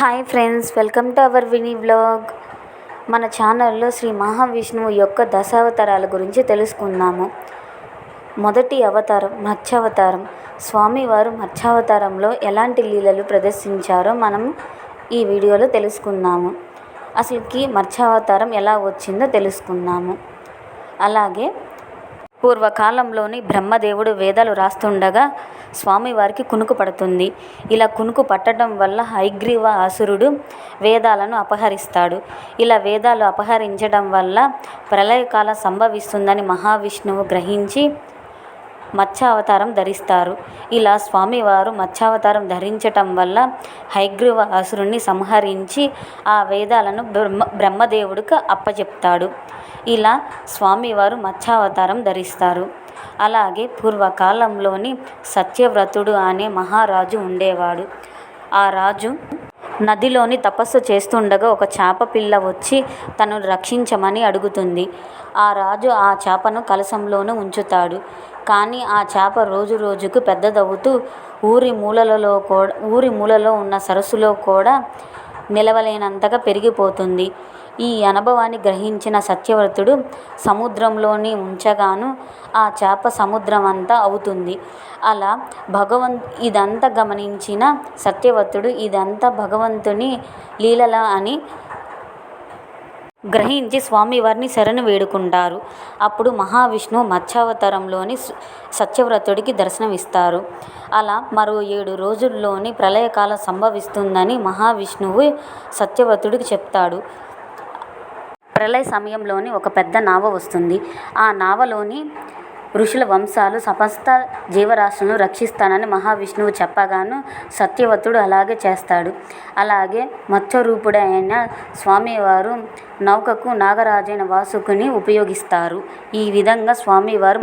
Hi friends welcome to our Vini vlog. మన ఛానల్లో శ్రీ మహావిష్ణువు యొక్క దశావతారాల గురించి తెలుసుకుందాము. మొదటి అవతారం మత్స్యావతారం. స్వామివారు మత్స్యావతారంలో ఎలాంటి లీలలు ప్రదర్శించారో మనం ఈ వీడియోలో తెలుసుకుందాము. అసలుకి మత్స్యావతారం ఎలా వచ్చిందో తెలుసుకుందాము. అలాగే పూర్వకాలంలోని బ్రహ్మదేవుడు వేదాలు రాస్తుండగా స్వామివారికి కునుకు పడుతుంది. ఇలా కునుకు పట్టడం వల్ల హైగ్రీవ అసురుడు వేదాలను అపహరిస్తాడు. ఇలా వేదాలు అపహరించడం వల్ల ప్రళయకాల సంభవిస్తుందని మహావిష్ణువు గ్రహించి మత్స్యావతారం ధరిస్తారు. ఇలా స్వామివారు మత్స్యావతారం ధరించటం వల్ల హైగ్రీవ అసురుణ్ణి సంహరించి ఆ వేదాలను బ్రహ్మ బ్రహ్మదేవుడికి అప్పచెప్తాడు ఇలా స్వామివారు మత్స్యావతారం ధరిస్తారు. అలాగే పూర్వకాలంలోని సత్యవ్రతుడు అనే మహారాజు ఉండేవాడు. ఆ రాజు నదిలోని తపస్సు చేస్తుండగా ఒక చేప పిల్ల వచ్చి తనను రక్షించమని అడుగుతుంది. ఆ రాజు ఆ చేపను కలశంలోనే ఉంచుతాడు. కానీ ఆ చేప రోజు రోజుకు పెద్దదవుతూ ఊరి మూలలలో కూడా ఊరి మూలలో ఉన్న సరస్సులో కూడా నిలవలేనంతగా పెరిగిపోతుంది. ఈ అనుభవాన్ని గ్రహించిన సత్యవ్రతుడు సముద్రంలోని ఉంచగాను ఆ చేప సముద్రం అంతా అవుతుంది. అలా భగవం ఇదంతా గమనించిన సత్యవ్రతుడు ఇదంతా భగవంతుని లీలల అని గ్రహించి స్వామివారిని శరణు వేడుకుంటారు. అప్పుడు మహావిష్ణువు మత్స్యావతారంలోని సత్యవ్రతుడికి దర్శనమిస్తారు. అలా మరో ఏడు రోజుల్లోని ప్రళయకాలం సంభవిస్తుందని మహావిష్ణువు సత్యవ్రతుడికి చెప్తాడు. ప్రళయ సమయంలోని ఒక పెద్ద నావ వస్తుంది. ఆ నావలోని ఋషుల వంశాలు సమస్త జీవరాశులను రక్షిస్తానని మహావిష్ణువు చెప్పగాను సత్యవతుడు అలాగే చేస్తాడు. అలాగే మత్స్యరూపుడైన స్వామివారు నౌకకు నాగరాజైన వాసుకుని ఉపయోగిస్తారు. ఈ విధంగా స్వామివారు